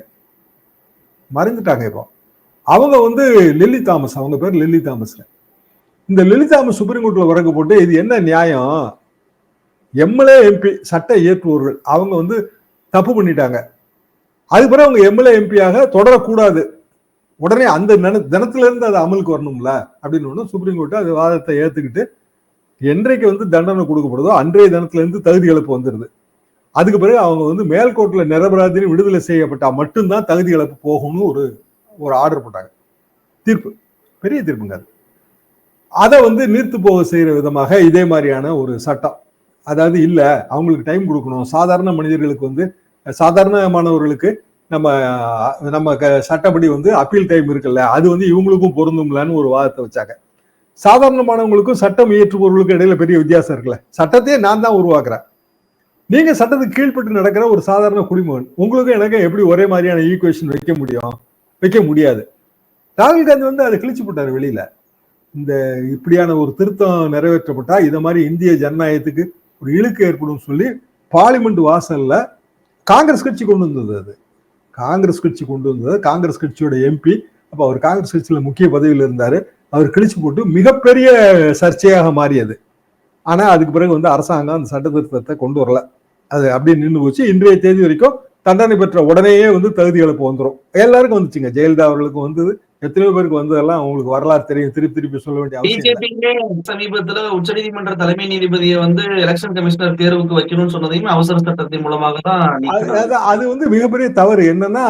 மறைஞ்சிட்டாங்க இப்போ. அவங்க வந்து லில்லி தாமஸ் அவங்க பேர் லில்லி தாமஸ் இந்த லில்லி தாமஸ் சுப்ரீம் கோர்ட்டில் வழக்கு போட்டு இது என்ன நியாயம்? எம்எல்ஏ எம்பி சட்ட இயற்றுபவர்கள் அவங்க வந்து தப்பு பண்ணிட்டாங்க. அதுக்கு பிறகு அவங்க எம்எல்ஏ எம்பியாக தொடரக்கூடாது. உடனே அந்த தினத்திலிருந்து அது அமலுக்கு வரணும்ல அப்படின்னு ஒன்று சுப்ரீம் கோர்ட்டு அது வாதத்தை ஏற்றுக்கிட்டு என்றைக்கு வந்து தண்டனை கொடுக்கப்படுதோ அன்றைய தினத்திலேருந்து தகுதி இழப்பு வந்துடுது அதுக்கு பிறகு அவங்க வந்து மேல்கோர்ட்ல நிரபராதின்னு விடுதலை செய்யப்பட்டால் மட்டும்தான் தகுதி இழப்பு போகும்னு ஒரு ஒரு ஆர்டர் போட்டாங்க. தீர்ப்பு. பெரிய தீர்ப்புங்க அது. அதை வந்து நீர்த்து போக செய்கிற விதமாக இதே மாதிரியான ஒரு சட்டம் அதாவது இல்லை அவங்களுக்கு டைம் கொடுக்கணும். சாதாரண மனிதர்களுக்கு வந்து சாதாரணமானவர்களுக்கு நம்ம நம்ம க- சட்டப்படி வந்து அப்பீல் டைம் இருக்குல்ல அது வந்து இவங்களுக்கும் பொருந்தும்லான்னு ஒரு வாதத்தை வச்சாங்க. சாதாரணமானவங்களுக்கும் சட்டம் இயற்றுபவர்களுக்கும் இடையில பெரிய வித்தியாசம் இருக்குல்ல. சட்டத்தையே நான் தான் உருவாக்குறேன். நீங்க சட்டத்துக்கு கீழ்ப்பட்டு நடக்கிற ஒரு சாதாரண குடிமகன் உங்களுக்கும் எனக்கும் எப்படி ஒரே மாதிரியான ஈக்குவேஷன் வைக்க முடியும்? வைக்க முடியாது. ராகுல் காந்தி வந்து அதை கிழிச்சு போட்டார் வெளியில. இந்த இப்படியான ஒரு திருத்தம் நிறைவேற்றப்பட்டா இதை மாதிரி இந்திய ஜனநாயகத்துக்கு ஒரு இழுக்கு ஏற்படும் சொல்லி பார்லிமெண்ட் வாசல்ல காங்கிரஸ் கட்சி கொண்டு வந்தது அது. காங்கிரஸ் கட்சி கொண்டு வந்தது. காங்கிரஸ் கட்சியோட எம்பி அப்போ அவர் காங்கிரஸ் கட்சியில் முக்கிய பதவியில் இருந்தார். அவர் கிழிச்சு போட்டு மிகப்பெரிய சர்ச்சையாக மாறியது. ஆனால் அதுக்கு பிறகு வந்து அரசாங்கம் அந்த சட்ட திருத்தத்தை கொண்டு வரல. அது அப்படியே நின்று போச்சு. இன்றைய தேதி வரைக்கும் தண்டனை பெற்ற உடனேயே வந்து தகுதி இழப்பு வந்துடும் எல்லாருக்கும் வந்துச்சுங்க. ஜெயலலிதா அவர்களுக்கும் வந்தது. எத்தனையோ பேருக்கு வந்ததெல்லாம் அவங்களுக்கு வரலாறு தெரியும். திருப்பி திருப்பி சொல்ல வேண்டிய. பிஜேபியே சமீபத்துல உச்சநீதிமன்ற தலைமை நீதிபதியை வந்து எலெக்ஷன் கமிஷனர் தேர்வுக்கு வைக்கணும்னு சொன்னதையும் அவசர சட்டத்தின் மூலமாக தான் அது வந்து மிகப்பெரிய தவறு. என்னன்னா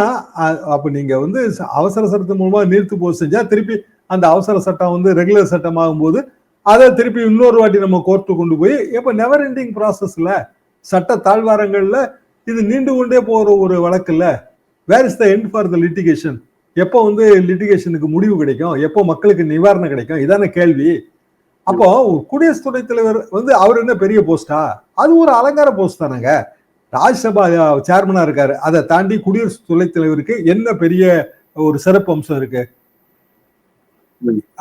அப்ப நீங்க வந்து அவசர சட்டத்தின் மூலமா நீர்த்து போக செஞ்சா திருப்பி அந்த அவசர சட்டம் வந்து ரெகுலர் சட்டம் ஆகும்போது அதை திருப்பி இன்னொரு வாட்டி நம்ம கோர்ட்டு கொண்டு போய் எப்ப நெவர் எண்டிங் ப்ராசஸ்ல சட்ட தாழ்வாரங்கள்ல இது நீண்டு கொண்டே போற ஒரு வழக்கு இல்ல. Where is the end for the litigation எப்போ வந்து லிட்டிகேஷனுக்கு முடிவு கிடைக்கும்? எப்போ மக்களுக்கு நிவாரணம் கிடைக்கும்? இதான கேள்வி. அப்போ குடியரசு துணைத் தலைவர் வந்து அவர் என்ன பெரிய போஸ்டா அது ஒரு அலங்கார போஸ்ட் தானங்க. ராஜ்யசபா சேர்மனா இருக்காரு. அதை தாண்டி குடியரசு துணைத் தலைவருக்கு என்ன பெரிய ஒரு சிறப்பு அம்சம் இருக்கு?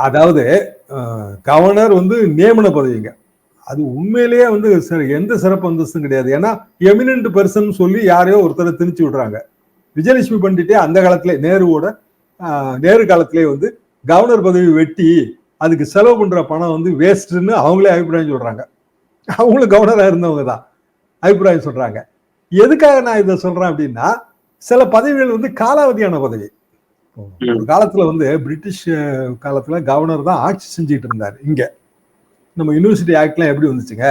அதாவது கவர்னர் வந்து நியமன பதவிங்க. அது உண்மையிலேயே வந்து சரி, எந்த சிறப்பு அந்தஸ்தும் கிடையாது. ஏன்னா எமினன்ட் பர்சன் சொல்லி யாரையோ ஒருத்தரை திணிச்சு விடுறாங்க. விஜயலட்சுமி பண்டிட்டே அந்த காலத்திலே நேருவோட நேரு காலத்திலே வந்து கவர்னர் பதவி வெட்டி அதுக்கு செலவு பண்ற பணம் வந்து வேஸ்ட்னு அவங்களே அபிப்பிராயம் சொல்றாங்க. அவங்களும் கவர்னரா இருந்தவங்க தான் அபிப்பிராயம் சொல்றாங்க. எதுக்காக நான் இதை சொல்றேன் அப்படின்னா சில பதவிகள் வந்து காலாவதியான பதவி. ஒரு காலத்துல வந்து பிரிட்டிஷ் காலத்துல கவர்னர் தான் ஆட்சி செஞ்சுட்டு இருந்தார் இங்க. நம்ம யூனிவர்சிட்டி ஆக்ட்லாம் எப்படி வந்துச்சுங்க?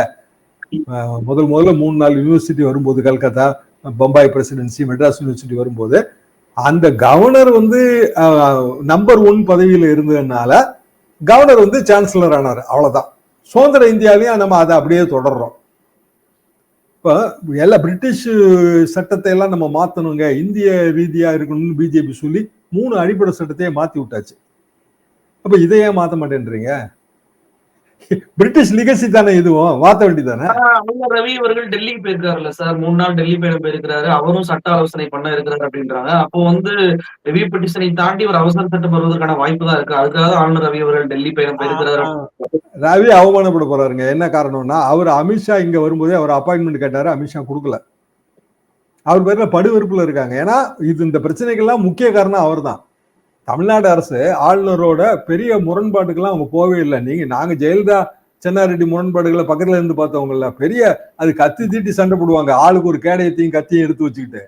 முதல் முதல்ல மூணு நாலு யூனிவர்சிட்டி வரும்போது கல்கத்தா பம்பாய் பிரசிடென்சி மெட்ராஸ் யூனிவர்சிட்டி வரும்போது அந்த கவர்னர் வந்து நம்பர் ஒன் பதவியில் இருந்ததுனால கவர்னர் வந்து சான்சலர் ஆனார். அவ்வளோதான் சுதந்திர இந்தியாவிலையும் நம்ம அதை அப்படியே தொடர்றோம். இப்போ எல்லா பிரிட்டிஷ் சட்டத்தை எல்லாம் நம்ம மாற்றணுங்க இந்திய ரீதியாக இருக்கணும்னு பிஜேபி சொல்லி மூணு அடிப்படை சட்டத்தையே மாற்றி விட்டாச்சு. அப்போ இதை ஏன் மாட்டேன்றீங்க? பிரிட்டிஷ் லிகசி தானே இதுவும் மாத்த வேண்டியதானே ரவி அவர்கள் டெல்லிக்கு போயிருக்காருல்ல சார். மூணு நாள் டெல்லி பயணம் போயிருக்கிறாரு. அவரும் சட்ட ஆலோசனை பண்ண இருக்கிறாரு அப்படின்றாங்க. அப்போ வந்து ரிவ்யூ பெட்டிஷனை தாண்டி ஒரு அவசர சட்டம் வருவதற்கான வாய்ப்பு தான் இருக்கு. அதுக்காக தான் ஆளுநர் ரவி அவர்கள் டெல்லி பயணம் போயிருக்கிறாரு. ரவி அவமானப்பட போறாருங்க. என்ன காரணம்னா அவர் அமித்ஷா இங்க வரும்போதே அவர் அப்பாயின்மெண்ட் கேட்டாரு அமித்ஷா கொடுக்கல. அவர் பேர்ல படுவெறுப்புல இருக்காங்க. ஏன்னா இது இந்த பிரச்சனைகள்லாம் முக்கிய காரணம் அவர்தான். தமிழ்நாடு அரசு ஆளுநரோட பெரிய முரண்பாட்டுக்கெல்லாம் அவங்க போகவே இல்லை. நீங்க நாங்க ஜெயலலிதா சென்னாரெட்டி முரண்பாடுகளை பக்கத்துல இருந்து பார்த்தவங்கல்ல பெரிய அது கத்தி தீட்டி சண்டை போடுவாங்க. ஆளுக்கு ஒரு கேடயத்தையும் கத்தியும் எடுத்து வச்சுக்கிட்டு.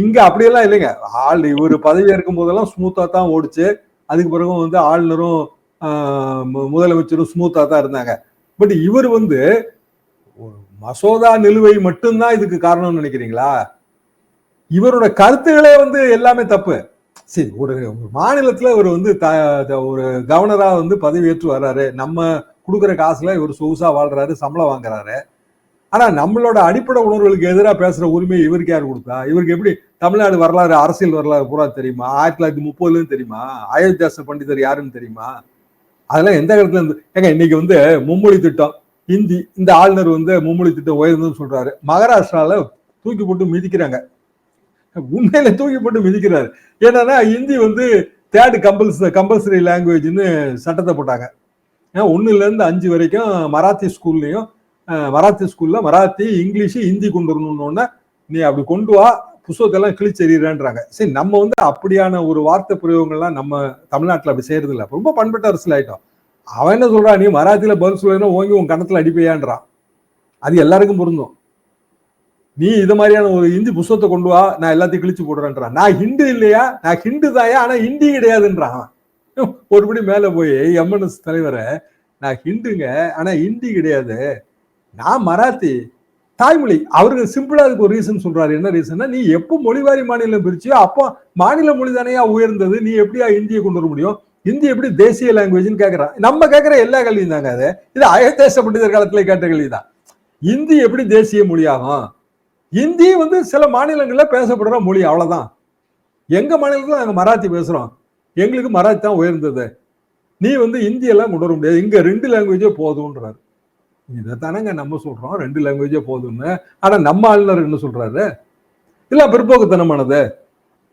இங்க அப்படியெல்லாம் இல்லைங்க. ஆள் இவர் பதவி இருக்கும் போதெல்லாம் ஸ்மூத்தா தான் ஓடிச்சு. அதுக்கு பிறகு வந்து ஆளுநரும் முதலமைச்சரும் ஸ்மூத்தா தான் இருந்தாங்க. பட் இவர் வந்து ஒரு மசோதா நிலுவை மட்டும்தான் இதுக்கு காரணம்னு நினைக்கிறீங்களா? இவரோட கருத்துக்களே வந்து எல்லாமே தப்பு. சரி ஒரு மாநிலத்துல இவர் வந்து த- ஒரு கவர்னரா வந்து பதவியேற்று வர்றாரு. நம்ம கொடுக்குற காசுல இவர் சொகுசா வாழ்றாரு சம்பளம் வாங்குறாரு. ஆனா நம்மளோட அடிப்படை உணர்வுகளுக்கு எதிராக பேசுற உரிமை இவருக்கு யார் கொடுத்தா? இவருக்கு எப்படி தமிழ்நாடு வரலாறு அரசியல் வரலாறு பூரா தெரியுமா? ஆயிரத்தி தொள்ளாயிரத்தி முப்பதுல தெரியுமா? அயோத்தியாச பண்டிதர் யாருன்னு தெரியுமா? அதெல்லாம் எந்த இடத்துல இருந்து ஏங்க இன்னைக்கு வந்து மும்மொழி திட்டம் ஹிந்தி இந்த ஆளுநர் வந்து மும்மொழி திட்டம் உயர்ந்ததுன்னு சொல்றாரு. மகாராஷ்டிரால தூக்கி போட்டு மிதிக்கிறாங்க. உண்மையில தூக்கி போட்டு மிதிக்கிறாரு. என்னன்னா ஹிந்தி வந்து தேர்ட் கம்பல்ஸ் கம்பல்சரி லாங்குவேஜ்னு சட்டத்தை போட்டாங்க. ஏன் ஒண்ணுல இருந்து அஞ்சு வரைக்கும் மராத்தி ஸ்கூல்லையும் மராத்தி ஸ்கூல்ல மராத்தி இங்கிலீஷு ஹிந்தி கொண்டு வரணும்னு நீ அப்படி கொண்டு வா புஸ்தகத்தெல்லாம் கிழிச்செறியறான்றாங்க சரி நம்ம வந்து அப்படியான ஒரு வார்த்தை பிரயோகங்கள்லாம் நம்ம தமிழ்நாட்டில் அப்படி செய்யறது இல்லை ரொம்ப பண்பட்ட அரசியல் ஆயிட்டோம். அவன் என்ன சொல்றான் நீ மராத்தியில பதில் சொல்லணும் ஓங்கி உன் கணத்துல அடிப்பையான்றான். அது எல்லாருக்கும் பொருந்தும். நீ இது மாதிரியான ஒரு ஹிந்தி புஸ்தகத்தை கொண்டு வா நான் எல்லாத்தையும் கிழிச்சு போடுறேன்றான். நான் ஹிந்து இல்லையா? நான் ஹிந்து தாயா? ஆனா ஹிந்தி கிடையாதுன்றான். ஒருபடி மேல போய் எம்என்எஸ் தலைவரை நான் ஹிந்துங்க ஆனா ஹிந்தி கிடையாது. நான் மராத்தி தாய்மொழி. அவருக்கு சிம்பிளா அதுக்கு ஒரு ரீசன் சொல்றாரு. என்ன ரீசன்னா நீ எப்போ மொழிவாரி மாநிலம் பிரிச்சியோ அப்போ மாநில மொழி தானையா உயர்ந்தது? நீ எப்படியா இந்தியை கொண்டு வர முடியும்? இந்தி எப்படி தேசிய லாங்குவேஜ்னு கேட்கறான் நம்ம கேட்கிற எல்லா கல்வியும் தாங்க அது. இது அயதேச பண்டிதர் காலத்துல கேட்ட கல்வி தான் இந்தி எப்படி தேசிய மொழியாகும்? இந்தி வந்து சில மாநிலங்களில் பேசப்படுற மொழி அவ்வளோதான் எங்கள் மாநிலத்தில் நாங்கள் மராத்தி பேசுகிறோம் எங்களுக்கு மராத்தி தான் உயர்ந்தது. நீ வந்து ஹிந்தியெல்லாம் கொண்டு வர முடியாது. இங்கே ரெண்டு லாங்குவேஜே இதை தானேங்க நம்ம சொல்கிறோம் ரெண்டு லாங்குவேஜே போதும்னு. ஆனால் நம்ம ஆளுநர் என்ன சொல்கிறாரு இல்லை பிற்போக்குத்தனமானது.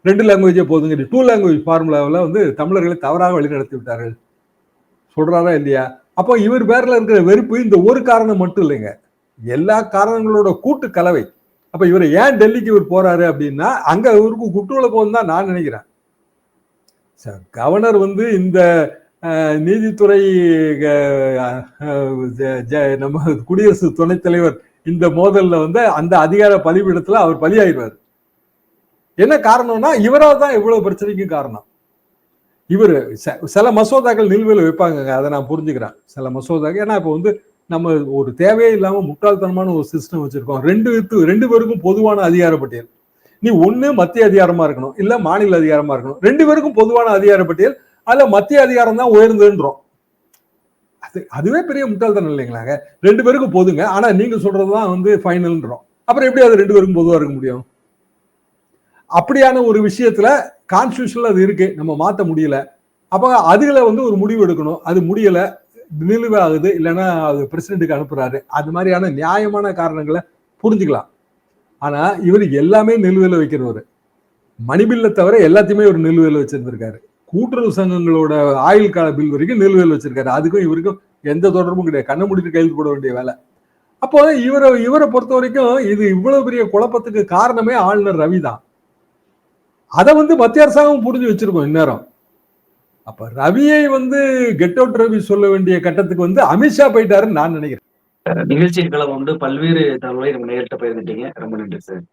ரெண்டு லாங்குவேஜே போதுங்க டூ லாங்குவேஜ் ஃபார்முலாவில் வந்து தமிழர்களை தவறாக வழிநடத்தி விட்டார்கள். சொல்கிறாரா இல்லையா? அப்போ இவர் பேரில் இருக்கிற வெறுப்பு இந்த ஒரு காரணம் மட்டும் இல்லைங்க. எல்லா காரணங்களோட கூட்டு கலவை. அப்ப இவர் ஏன் டெல்லிக்கு இவர் போறாரு அப்படின்னா அங்க இவருக்கு குட்டுவல போகுதுன்னு தான் நான் நினைக்கிறேன். சார் கவர்னர் வந்து இந்த நீதித்துறை நம்ம குடியரசு துணைத் தலைவர் இந்த மோதல்ல வந்து அந்த அதிகார பதிவிடத்துல அவர் பலியாயிடுவார். என்ன காரணம்னா இவரால் தான் இவ்வளவு பிரச்சனைக்கும் காரணம். இவர் சில மசோதாக்கள் நிலுவையில் வைப்பாங்க அதை நான் புரிஞ்சுக்கிறேன். சில மசோதாக்கள் ஏன்னா இப்போ வந்து நம்ம ஒரு தேவையே இல்லாம முட்டாள்தனமான ஒரு சிஸ்டம் வச்சிருக்கோம். ரெண்டு வித்து- ரெண்டு பேருக்கும் பொதுவான அதிகார பட்டியல் நீ ஒண்ணு மத்திய அதிகாரமா இருக்கணும் இல்ல மாநில அதிகாரமா இருக்கணும். ரெண்டு பேருக்கும் பொதுவான அதிகார பட்டியல் அதுல மத்திய அதிகாரம் தான் உயர்ந்ததுன்றோம். அது அதுவே பெரிய முட்டாள்தனம் இல்லைங்களாங்க? ரெண்டு பேருக்கும் பொதுங்க ஆனா நீங்க சொல்றதுதான் வந்து ஃபைனல்ன்றோம் அப்புறம் எப்படி அது ரெண்டு பேருக்கும் பொதுவா இருக்க முடியும்? அப்படியான ஒரு விஷயத்துல கான்ஸ்டியூஷன்ல அது இருக்கு. நம்ம மாத்த முடியல. அப்ப அதுல வந்து ஒரு முடிவு எடுக்கணும். அது முடியல நிலுவாகுது இல்லைன்னா அது பிரசிடென்ட்டுக்கு அனுப்புறாரு. அது மாதிரியான நியாயமான காரணங்களை புரிஞ்சுக்கலாம். ஆனா இவர் எல்லாமே நிலுவையில் வைக்கிறவர். மணிபில்ல தவிர எல்லாத்தையுமே ஒரு நிலுவையில் வச்சிருந்திருக்காரு. கூட்டுறவு சங்கங்களோட ஆயுள் கால பில் வரைக்கும் நிலுவையில் வச்சிருக்காரு. அதுக்கும் இவருக்கும் எந்த தொடர்பும் கிடையாது. கண்ண முடிட்டு கையெழுத்து போட வேண்டிய வேலை. அப்போ இவரை இவரை பொறுத்த வரைக்கும் இது இவ்வளவு பெரிய குழப்பத்துக்கு காரணமே ஆளுநர் ரவி தான் அதை வந்து மத்திய அரசாங்கம் புரிஞ்சு வச்சிருக்கோம் இந்நேரம். அப்ப ரவியை வந்து கெட் அவுட் ரவி சொல்ல வேண்டிய கட்டத்துக்கு வந்து அமித்ஷா போயிட்டாருன்னு நான் நினைக்கிறேன். நிகழ்ச்சிகளை வந்து பல்வேறு தகவலை நம்ம நேரிட்ட போயிருந்துட்டீங்க ரொம்ப நன்றி சார்.